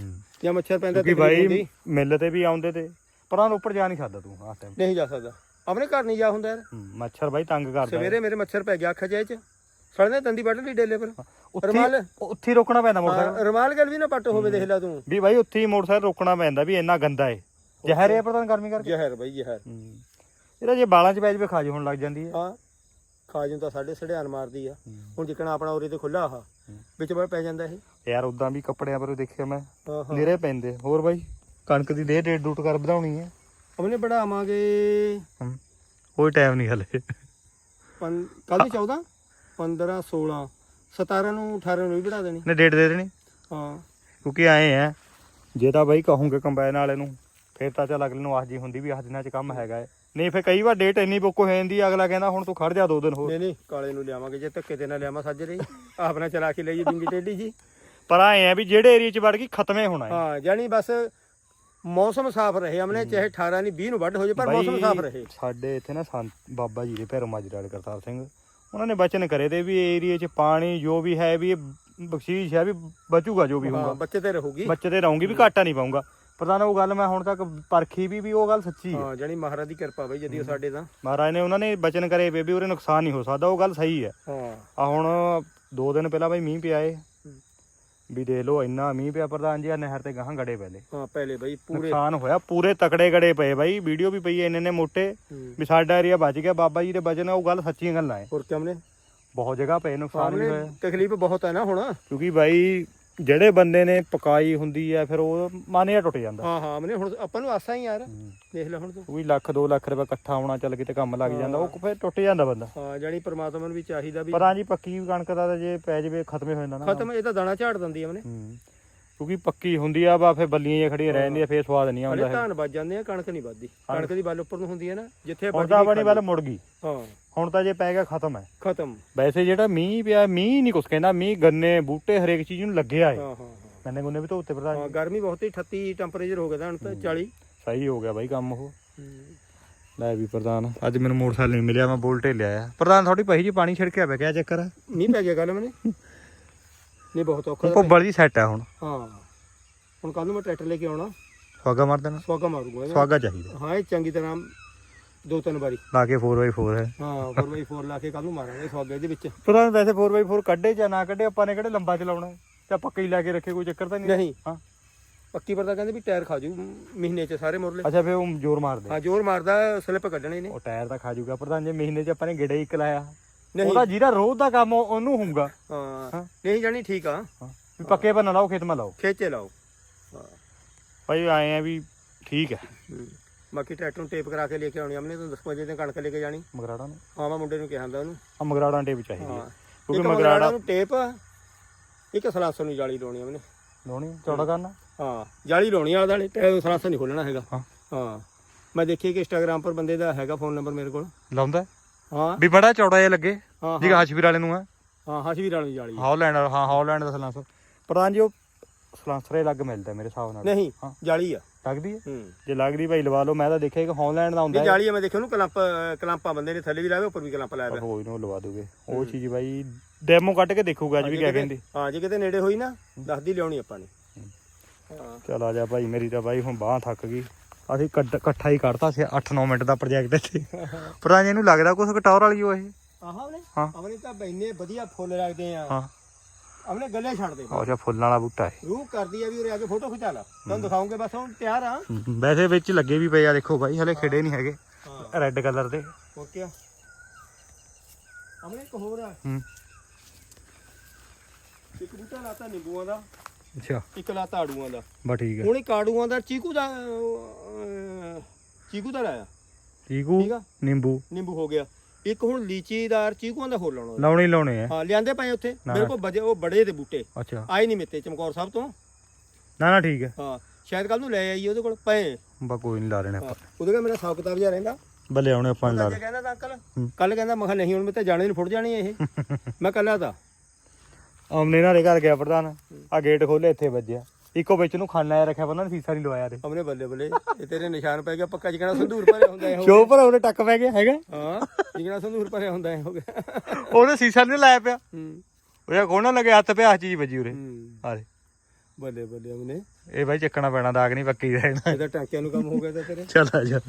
ਜਾਂ ਮੱਛਰ ਪੈਂਦਾ ਤਕਲੀਫ ਬਾਈ। ਮਿੱਲ ਤੇ ਵੀ ਆਉਂਦੇ ਤੇ ਪਰਾਂ ਉੱਪਰ ਜਾ ਨਹੀਂ ਸਕਦਾ ਤੂੰ ਆ ਟਾਈਮ ਨਹੀਂ ਜਾ ਸਕਦਾ। ਆਪਣੇ ਘਰ ਨਹੀਂ ਜਾ ਹੁੰਦਾ ਯਾਰ। ਮੱਛਰ ਬਾਈ ਤੰਗ ਕਰਦਾ। ਸਵੇਰੇ ਮੇਰੇ ਮੱਛਰ ਪੈ ਗਿਆ ਅੱਖ ਜੇ ਚ। ਸੜਨੇ ਤੰਦੀ ਵੱਢ ਲਈ ਡੇਲੇ ਪਰ। ਰੁਮਾਲ? ਉੱਥੇ ਹੀ ਰੋਕਣਾ ਪੈਂਦਾ ਮੋਟਰਸਾਈਕਲ। ਰੁਮਾਲ ਗੱਲ ਵੀ ਨਾ ਪੱਟ ਹੋਵੇ ਦੇਖ ਲੈ ਤੂੰ। ਵੀ ਬਾਈ ਉੱਥੇ ਹੀ ਮੋਟਰਸਾਈਕਲ ਰੋਕਣਾ ਪੈਂਦਾ ਵੀ ਇੰਨਾ ਗੰਦਾ ਏ। ਜ਼ਹਿਰ ਹੈ ਪ੍ਰਧਾਨ ਗਰਮੀ ਕਰਕੇ। ਜ਼ਹਿਰ ਬਾਈ ਜ਼ਹਿਰ। ਇਹਦਾ ਜੇ ਬਾਲਾਂ 'ਚ ਪੈ ਜਵੇ ਖਾਜ ਹੋਣ ਲੱਗ ਜਾਂਦੀ ਹੈ ਹਾਂ ਖਾਜੂ ਤਾਂ ਸਾਡੇ ਸੜਿਆਨ ਮਾਰਦੀ ਆ। ਹੁਣ ਜਿੱਕਣਾ ਆਪਣਾ ਉਰੇ ਤੇ ਖੁੱਲਾ ਆਹ ਵਿੱਚ ਬੜ ਪੈ ਜਾਂਦਾ ਇਹ। ਯਾਰ ਉਦਾਂ ਵੀ ਕੱਪੜਿਆਂ ਪਰ ਦੇਖਿਆ ਮੈਂ ਨੇਰੇ ਪੈਂਦੇ। ਹੋਰ ਬਾਈ ਕਣਕ ਦੀ ਦੇ ਡੇਟ ਡੂਟ ਕਰ ਵਧਾਉਣੀ ਹੈ ਉਹਨੇ ਬਣਾਵਾਂਗੇ ਹਮ, ਕੋਈ ਟਾਈਮ ਨਹੀਂ ਹਲੇ। ਕੱਲ ਦੀ 14 15 16 17 ਨੂੰ 18 ਨੂੰ ਵੀ ਬਣਾ ਦੇਣੀ। ਨੇ ਡੇਟ ਦੇ ਦੇਣੀ। ਹਾਂ। ਕਿਉਂਕਿ ਆਏ ਆ ਜੇ ਤਾਂ ਬਾਈ ਕਹੂੰਗੇ ਕੰਬਾਈਨ ਵਾਲੇ ਨੂੰ ਫੇਰ ਤਾਂ ਚੱਲ ਅਗਲੇ ਨੂੰ ਆਹ ਜੀ ਹੁੰਦੀ ਵੀ ਆਹ ਦਿਨਾਂ 'ਚ ਕੰਮ ਹੈਗਾ ਏ ਨਹੀਂ ਫੇਰ ਕਈ ਵਾਰ ਡੇਟ ਇੰਨੀ ਬੁੱਕ ਹੋ ਜਾਂਦੀ ਅਗਲਾ ਕਹਿੰਦਾ ਹੁਣ ਤੂੰ ਖੜ ਜਾ ਦੋ ਦਿਨ ਹੋਰ। ਨਹੀਂ ਨਹੀਂ ਕਾਲੇ ਨੂੰ ਲਿਆਵਾਂਗੇ ਜੇ ਧੱਕੇ ਤੇ ਨਾ ਲਿਆਵਾਂ ਸੱਜ ਰਹੀ। ਆਪਣਾ ਚਲਾ ਕੇ ਲਈ ਡੂੰਗੀ ਟੇਢੀ ਜੀ। ਪਰ ਆਏ ਆ ਵੀ ਜਿਹੜੇ ਏਰੀਆ 'ਚ ਵੜ ਗਈ ਖਤਮੇ ਹੋਣਾ ਹੈ ਹਾਂ ਜਾਨੀ ਬਸ ਮੌਸਮ ਸਾਫ਼ ਰਹੇ ਹਮਨੇ ਚਾਹੇ 18 ਨਹੀਂ 20 ਨੂੰ ਵੱਢ ਹੋ ਜੇ ਪਰ ਮੌਸਮ ਸਾਫ਼ ਰਹੇ। ਸਾਡੇ ਇੱਥੇ ਨਾ ਸੰਤ ਬਾਬਾ ਜੀ ਦੇ ਭੈਰੋ ਮਾਜਰਾਲ ਕਰਤਾਰ ਸਿੰਘ ਉਹਨਾਂ ਨੇ ਬਚਨ ਕਰੇ ਤੇ ਵੀ ਏਰੀਆ 'ਚ ਪਾਣੀ ਜੋ ਵੀ ਹੈ ਵੀ ਇਹ ਬਖਸ਼ੀਸ਼ ਹੈ ਵੀ ਬਚੂਗਾ ਜੋ ਵੀ ਹਾਂ ਹੋਊਗਾ। ਬੱਚੇ ਤੇ ਰਹੂਗੀ। ਬੱਚੇ ਤੇ ਰਹੂੰਗੀ ਵੀ ਘਾਟਾ ਨਹੀਂ ਪਾਉਂਗਾ ਪ੍ਰਧਾਨ ਉਹ ਗੱਲ ਮੈਂ ਹੁਣ ਤੱਕ ਪਰਖੀ ਵੀ ਵੀ ਉਹ ਗੱਲ ਸੱਚੀ ਹੈ। ਹਾਂ ਜਾਨੀ ਮਹਾਰਾਜ ਦੀ ਕਿਰਪਾ ਬਈ ਜਦੀ ਸਾਡੇ ਤਾਂ। ਮਹਾਰਾਜ ਨੇ ਉਹਨਾਂ ਨੇ ਬਚਨ ਕਰੇ ਵੇ ਵੀ ਉਹਦੇ ਨੁਕਸਾਨ ਨਹੀਂ ਹੋ ਸਕਦਾ ਉਹ ਗੱਲ ਸਹੀ ਹੈ। ਹਾਂ। ਆ ਹੁਣ ਦੋ ਦਿਨ ਪਹਿਲਾਂ ਬਈ ਮੀਂਹ ਪਿਆ ਏ। ਵੀ ਦੇਖ ਲਓ ਇੰਨਾ ਮੀਂਹ ਪਿਆ ਪ੍ਰਧਾਨ ਜੀ ਆ ਨਹਿਰ ਤੇ ਗਾਹਾਂ ਗੜੇ ਪਹਿਲੇ ਹਾਂ ਪਹਿਲੇ ਬਈ ਪੂਰੇ ਨੁਕਸਾਨ ਹੋਇਆ ਪੂਰੇ ਤਕੜੇ ਗੜੇ ਪਏ ਬਾਈ ਵੀਡੀਓ ਵੀ ਪਈ ਐ ਇੰਨੇ ਨੇ ਮੋਟੇ ਹੂੰ। ਵੀ ਸਾਡਾ ਏਰੀਆ ਬਚ ਗਿਆ ਬਾਬਾ ਜੀ ਦੇ ਬਚਨ ਉਹ ਗੱਲ ਸੱਚੀਆਂ ਗੱਲਾਂ ਐ। ਹੋਰ ਕਿਵੇਂ ਬਹੁਤ ਜਗ੍ਹਾ ਪਏ ਨੁਕਸਾਨ ਵੀ ਹੋਇਆ। ਤਕਲੀਫ ਬਹੁਤ ਹੈ ਨਾ ਹੁਣ। ਕਿਉਂਕਿ ਬਾਈ ਜਿਹੜੇ ਬੰਦੇ ਨੇ ਪਕਾਈ ਹੁੰਦੀ ਐ ਫਿਰ ਉਹ ਮਾਨਿਆ ਟੁੱਟ ਜਾਂਦਾ। ਹਾਂ ਹਾਂ ਮਨੇ ਹੁਣ ਆਪਾਂ ਨੂੰ ਆਸਾਂ ਹੀ ਯਾਰ। ਦੇਖ ਲੈ ਹੁਣ ਤੂੰ। ਕੋਈ ਲੱਖ 2 ਲੱਖ ਰੁਪਏ ਇਕੱਠਾ ਹੋਣਾ ਚੱਲ ਕਿਤੇ ਕੰਮ ਲੱਗ ਜਾਂਦਾ ਉਹ ਫਿਰ ਟੁੱਟ ਜਾਂਦਾ ਬੰਦਾ। ਹਾਂ ਜਾਨੀ ਪ੍ਰਮਾਤਮਾ ਨੂੰ ਵੀ ਚਾਹੀਦਾ ਵੀ ਪਰ ਜੀ ਪੱਕੀ ਕਣਕ ਦਾ ਤਾਂ ਜੇ ਪੈ ਜਵੇ ਖਤਮੇ ਹੋ ਜਾਂਦਾ ਨਾ। ਖਤਮ ਇਹ ਤਾਂ ਦਾਣਾ ਝਾੜ ਦਿੰਦੀ ਆ ਮਨੇ। ਕਿਉਂਕਿ ਪੱਕੀ ਹੁੰਦੀ ਆ ਬਾ ਫੇ ਬੱਲੀਆਂ ਜਿਹੀਆਂ ਖੜੀਆਂ ਰਹਿ ਜਾਂਦੀਆਂ ਫੇਰ ਸਵਾਦ ਨਹੀਂ ਹਲੇ ਆਉਂਦਾ ਧਾਨ ਵੱਜ ਜਾਂਦੇ ਆ ਕਣਕ ਨਹੀਂ ਵੱਜਦੀ ਕਣਕ ਦੀ ਵੱਲ ਉੱਪਰ ਨੂੰ ਹੁੰਦੀ ਹੈ ਨਾ ਜਿੱਥੇ ਹੁਣ ਤਾਂ ਆਪਣੀ ਵੱਲ ਮੁੜ ਗਈ। ਹਾਂ। ਹੁਣ ਤਾਂ ਜੇ ਪੈ ਗਿਆ ਖਤਮ ਹੈ। ਖਤਮ। ਵੈਸੇ ਜਿਹੜਾ ਮੀਂਹ ਪਿਆ ਮੀਂਹ ਨਹੀਂ ਕੁਛ ਕਹਿੰਦਾ ਮੀਂਹ ਗੰਨੇ ਬੂਟੇ ਹਰੇਕ ਚੀਜ਼ ਨੂੰ ਲੱਗਿਆ ਹਾਂ ਹਾਂ ਹਾਂ। ਗੰਨੇ ਗੁੰਨੇ ਵੀ ਤਾਂ ਉੱਤੇ ਹਾਂ ਪ੍ਰਧਾਨ ਗਰਮੀ ਬਹੁਤ ਹੀ 38 ਟੈਂਪਰੇਚਰ ਹੋ ਗਿਆ ਤਾਂ ਹੁਣ ਤਾਂ 40 ਸਹੀ ਹੋ ਗਿਆ ਬਾਈ ਕੰਮ ਉਹ। ਲੈ ਵੀ ਪ੍ਰਧਾਨ ਅੱਜ ਮੈਨੂੰ ਮੋਟਰਸਾਈਕਲ ਨਹੀਂ ਮਿਲਿਆ ਮੈਂ ਬੁਲਟ ਲਿਆ ਆ ਪ੍ਰਧਾਨ ਥੋੜੀ ਪਹੀ ਜੀ ਪਾਣੀ ਛਿੜਕਿਆ ਪਿਆ ਕਿਆ ਚੱਕਰ ਮੀਂਹ ਪੈ ਗਿਆ ਕੱਲ ਮੈਨੇ? ਨਹੀਂ ਬਹੁਤ ਔਖਾ ਹੁਣ ਤਾਂ ਭੁੱਬਲ ਜੀ ਸੈੱਟ ਆ ਹੁਣ। ਹਾਂ। ਹੁਣ ਕੱਲ ਨੂੰ ਮੈਂ ਟਰੈਕਟਰ ਲੈ ਕੇ ਆਉਣਾ। ਸਵਾਗਾ ਮਾਰ ਦੇਣਾ। ਸਵਾਗਾ ਮਾਰੂਗਾ ਇਹਦਾ। ਸਵਾਗਾ ਚਾਹੀਦਾ। ਹਾਂ ਇਹ ਚੰਗੀ ਤਰ੍ਹਾਂ ਦੋ ਤਿੰਨ ਵਾਰੀ। ਲਾ ਕੇ 4x4 ਹੈ। ਹਾਂ 4x4 ਲਾ ਕੇ ਕੱਲ ਨੂੰ ਮਾਰਾਂਗੇ ਸਵਾਗੇ ਦੇ ਵਿੱਚ। ਪ੍ਰਧਾਨ ਵੈਸੇ 4x4 ਕੱਢੇ ਜਾਂ ਨਾ ਕੱਢੇ ਆਪਾਂ ਨੇ ਕਿਹੜੇ ਲੰਬਾ ਚਲਾਉਣਾ ਜਾਂ ਪੱਕਾ ਹੀ ਲਾ ਕੇ ਰੱਖੇ ਕੋਈ ਚੱਕਰ ਤਾਂ ਨਹੀਂ? ਨਹੀਂ। ਹਾਂ। ਪੱਕੀ ਪਰ ਤਾਂ ਕਹਿੰਦੇ ਵੀ ਟਾਇਰ ਖਾ ਜੂ ਮਹੀਨੇ ਚ ਸਾਰੇ ਮੁਰਲੇ। ਅੱਛਾ ਫੇ ਉਹ ਜ਼ੋਰ ਮਾਰਦੇ। ਹਾਂ ਜ਼ੋਰ ਮਾਰਦਾ ਸਲਿੱਪ ਕੱਢਣੇ ਨੇ। ਉਹ ਟਾਇਰ ਤਾਂ ਖਾ ਜੂਗਾ ਪ੍ਰਧਾਨ ਜੇ ਮਹੀਨੇ 'ਚ ਆਪਾਂ ਨੇ ਗੇੜਾ ਹੀ ਇੱਕ ਲਾਇਆ। ਨਹੀਂ। ਉਹਦਾ ਜਿਹੜਾ ਰੋਜ਼ ਦਾ ਕੰਮ ਉਹ- ਉਹਨੂੰ ਹੋਊਗਾ। ਹਾਂ। ਹਾਂ। ਨਹੀਂ ਜਾਣੀ ਠੀਕ ਆ। ਵੀ ਪੱਕੇ ਪਰ ਨਾ ਲਾਓ ਖੇਤ ਮਾ ਲਾਓ। ਖੇਚੇ ਲਾਓ। ਹਾਂ। ਭਾਈ ਆਏ ਆ ਵੀ ਠੀਕ ਹੈ ਹੂੰ। ਬਾਕੀ ਟਰੈਕਟਰ ਨੂੰ ਟੇਪ ਕਰਾ ਕੇ ਲੈ ਕੇ ਆਉਣੀ ਅਮਨੇ ਤੋਂ 10 ਵਜੇ ਤੇ ਕਣਕ ਲੈ ਕੇ ਜਾਣੀ। ਮਗਰਾੜਾ ਨੂੰ। ਹਾਂ ਮੈਂ ਮੁੰਡੇ ਨੂੰ ਕਿਹਾ ਹੁੰਦਾ ਉਹਨੂੰ। ਆ ਮਗਰਾੜਾ ਟੇਪ ਚਾਹੀਦੀ ਹਾਂ। ਹੈ ਇੱਕ ਕਿਉਂਕਿ ਮਗਰਾੜਾ ਮਗਰਾੜਾ ਨੂੰ ਟੇਪ ਇੱਕ ਸਲਾਸਰ ਨੂੰ ਜਾਲੀ ਲਾਉਣੀ ਅਮਨੇ ਲਾਉਣੀ ਚੌੜਾ ਕਰਨਾ? ਹਾਂ। ਜਾਲੀ ਲਾਉਣੀ ਆ ਉਹਦੇ ਟਾਇਰ ਸਲਾਸਰ ਨਹੀਂ ਖੋਲਣਾ ਹੈਗਾ। ਹਾਂ। ਹਾਂ। ਮੈਂ ਦੇਖੀ ਕਿ ਇੰਸਟਾਗ੍ਰam ਪਰ ਬੰਦੇ ਦਾ ਹੈਗਾ ਫੋਨ ਨੰਬਰ ਮੇਰੇ ਕੋਲ। ਲਾਉਂਦਾ? ਹਾਂ ਵੀ ਬੜਾ ਚੌੜਾ ਜਿਹਾ ਲੱਗੇ ਹਾਂ ਜਿਹਾ ਹਸ਼ਵੀਰ ਵਾਲੇ ਨੂੰ ਆ। ਹਾਂ ਹਸ਼ਵੀਰ ਵਾਲੀ ਜਾਲੀ। ਹਾਲੈਂਡ ਹਾਂ ਹਾਲੈਂਡ ਦਾ ਸਲਾਂਸਰ। ਪ੍ਰਧਾਨ ਜੀ ਉਹ ਸਲਾਂਸਰ ਅਲੱਗ ਮਿਲਦਾ ਮੇਰੇ ਹਿਸਾਬ ਨਾਲ। ਨਹੀਂ ਹਾਂ। ਜਾਲੀ ਆ। ਲੱਗਦੀ ਹੈ ਹੂੰ। ਜੇ ਲੱਗਦੀ ਭਾਈ ਲਵਾ ਲਓ ਮੈਂ ਤਾਂ ਦੇਖਿਆ ਕਿ ਹਾਲੈਂਡ ਦਾ ਹੁੰਦਾ ਇਹ ਹੈ। ਜਾਲੀ ਆ ਮੈਂ ਦੇਖਿਆ ਉਹਨੂੰ ਕਲੰਪ ਕਲੰਪਾਂ ਬੰਦੇ ਨੇ ਥੱਲੇ ਵੀ ਲਾਇਆ ਉੱਪਰ ਵੀ ਕਲੰਪ ਲਾਇਆ ਹੋਇਆ ਹੋਈ ਨੂੰ ਲਵਾ ਦੋਗੇ। ਉਹ ਚੀਜ਼ ਭਾਈ ਡੈਮੋ ਕੱਢ ਕੇ ਦੇਖੂਗਾ ਅੱਜ ਵੀ ਕਿਆ ਕਹਿੰਦੇ ਹਾਂ ਜੇ ਕਿਤੇ ਨੇੜੇ ਹੋਈ ਨਾ ਦੱਸਦੀ ਲਿਆਉਣੀ ਆਪਾਂ ਨੇ। ਹਾਂ। ਚਲ ਆ ਜਾ ਭਾਈ ਮੇਰੀ ਤਾਂ ਭਾਈ ਹੁਣ ਬਾਹ ਥੱਕ ਗਈ। ਅਸੀਂ ਕੱਢ- ਇਕੱਠਾ ਹੀ ਕੱਢਤਾ ਸੀ 8-9 ਮਿੰਟ ਦਾ ਪ੍ਰੋਜੈਕਟ ਇੱਥੇ। ਪਰ ਇਹਨੂੰ ਲੱਗਦਾ ਕੁਛ ਕਟੌਰ ਵਾਲੀ ਇਹ। ਆਹ ਹਾਂ। ਆਪਣੇ ਤਾਂ ਇੰਨੇ ਵਧੀਆ ਫੁੱਲ ਲੱਗਦੇ ਆ। ਹਾਂ। ਆਪਣੇ ਗੱਲੇ ਛੱਡ ਦੇ। ਉਹ ਜਿਹਾ ਫੁੱਲਾਂ ਵਾਲਾ ਬੂਟਾ ਹੈ ਰੂਹ ਕਰਦੀ ਆ ਵੀ ਉਰੇ ਆ ਕੇ ਫੋਟੋ ਖਿਚਾ ਲਾ। ਤੁਹਾਨੂੰ ਦਿਖਾਉਂਗੇ ਬਸ ਹੁਣ ਤਿਆਰ ਆ। ਵੈਸੇ ਵਿੱਚ ਲੱਗੇ ਵੀ ਪਏ ਆ ਦੇਖੋ ਭਾਈ ਹਲੇ ਖਿੜੇ ਨਹੀਂ ਹੈਗੇ। ਹਾਂ। ਰੈੱਡ ਕਲਰ ਦੇ। ਓਕੇ ਆ। ਆਪਣੇ ਇੱਕ ਹੋਰ ਆ। ਹੂੰ। ਇੱਕ ਬੂਟਾ ਲਾਤਾ ਨਿੰਬੂਆਂ ਦਾ। ਅੱਛਾ। ਇੱਕ ਲਾਤਾ ਆੜੂਆਂ ਦਾ। ਬਾ ਠੀਕ ਹੈ ਹੁਣ ਇੱਕ ਆੜੂਆਂ ਦਾ ਚੀਕੂ ਦਾ ਅਹ, ਚੀਕੂ ਦਾ ਲਾਇਆ। ਚੀਕੂ ਠੀਕ ਆ? ਨਿੰਬੂ। ਨਿੰਬੂ ਹੋ ਗਿਆ। ਇੱਕ ਹੁਣ ਲੀਚੀਦਾਰ ਚੀਕੂਆਂ ਦਾ ਹੋਰ ਲਾਉਣਾ। ਲਾਉਣੇ ਹੀ ਲਾਉਣੇ ਆ। ਹਾਂ ਲਿਆਂਦੇ ਪਏ ਉੱਥੇ। ਨਾ। ਮੇਰੇ ਕੋਲ ਬਜੇ ਉਹ ਬੜੇ ਦੇ ਬੂਟੇ। ਅੱਛਾ। ਆਏ ਨਹੀਂ ਮਿੱਤੇ ਚਮਕੌਰ ਸਾਹਿਬ ਤੋਂ। ਨਾ ਨਾ ਠੀਕ ਹੈ ਹਾਂ ਸ਼ਾਇਦ ਕੱਲ ਨੂੰ ਲੈ ਆਈਏ ਉਹਦੇ ਕੋਲ। ਪਏ। ਬਾ ਕੋਈ ਨਹੀਂ ਲਾ ਲੈਣੇ ਆਪਾਂ। ਉਹਦੇ ਕੋਲ ਮੇਰਾ ਹਿਸਾਬ ਕਿਤਾਬ ਜਿਹਾ ਰਹਿੰਦਾ। ਬੱਲੇ ਆਉਣੇ ਆਪਾਂ ਨੂੰ ਲਾ ਜੇ ਕਹਿੰਦਾ ਤਾਂ ਅੰਕਲ? ਹੂੰ। ਕੱਲ ਕਹਿੰਦਾ ਮੈਂ ਕਿਹਾ ਨਹੀਂ ਹੁਣ ਮੈਂ ਤਾਂ ਜਾਣੇ ਨੂੰ ਫੁੱਟ ਜਾਣੀ ਇਹ। [LAUGHS] ਮੈਂ ਕੱਲਾ ਤਾਂ। ਆਮਨੇ ਨਾਲ ਘਰ ਗਿਆ ਪ੍ਰਧਾਨ ਆ ਗੇਟ ਖੋਲੇ ਇੱਥੇ ਵੱਜਿਆ। ਇੱਕੋ ਵਿੱਚ ਨੂੰ ਖਾਣਾ ਆ ਰੱਖਿਆ ਨੇ ਸੀਸਾ ਨਹੀਂ ਲਵਾਇਆ ਤੇ। ਆਪਣੇ ਬੱਲੇ ਬੱਲੇ ਇਹ ਤੇਰੇ ਨਿਸ਼ਾਨ ਪੈ ਗਿਆ ਪੱਕਾ ਜਿਕਣਾ ਸੰਧੂਰ ਭਰਿਆ ਹੁੰਦਾ ਇਹ ਹੋ ਸ਼ੋ ਪਰ ਉਹਨੇ ਟੱਕ ਪੈ ਗਿਆ ਹੈਗਾ? ਹਾਂ ਜਿਕਣਾ ਸੰਧੂਰ ਭਰਿਆ ਹੁੰਦਾ ਇਹ ਹੋ ਗਿਆ ਉਹਨੇ ਸੀਸਾ ਨਹੀਂ ਲਾਇਆ ਪਿਆ। ਹੂੰ। ਉਹ ਖੋਣਾ ਲੱਗੇ ਹੱਥ ਪਿਆ ਚੀਜ਼ ਵੱਜੀ ਉਰੇ। ਹੂੰ। ਆਰੇ ਬੱਲੇ ਬੱਲੇ ਉਹਨੇ ਇਹ ਬਾਈ ਚੱਕਣਾ ਪੈਣਾ ਦਾਗ ਨਹੀਂ ਪੱਕੀ ਰਹਿਣਾ। ਇਹਦਾ ਟਾਂਕਿਆਂ ਨੂੰ ਕੰਮ ਹੋ ਗਿਆ ਤਾਂ ਤੇਰੇ ਚੱਲ ਆ ਜਾ।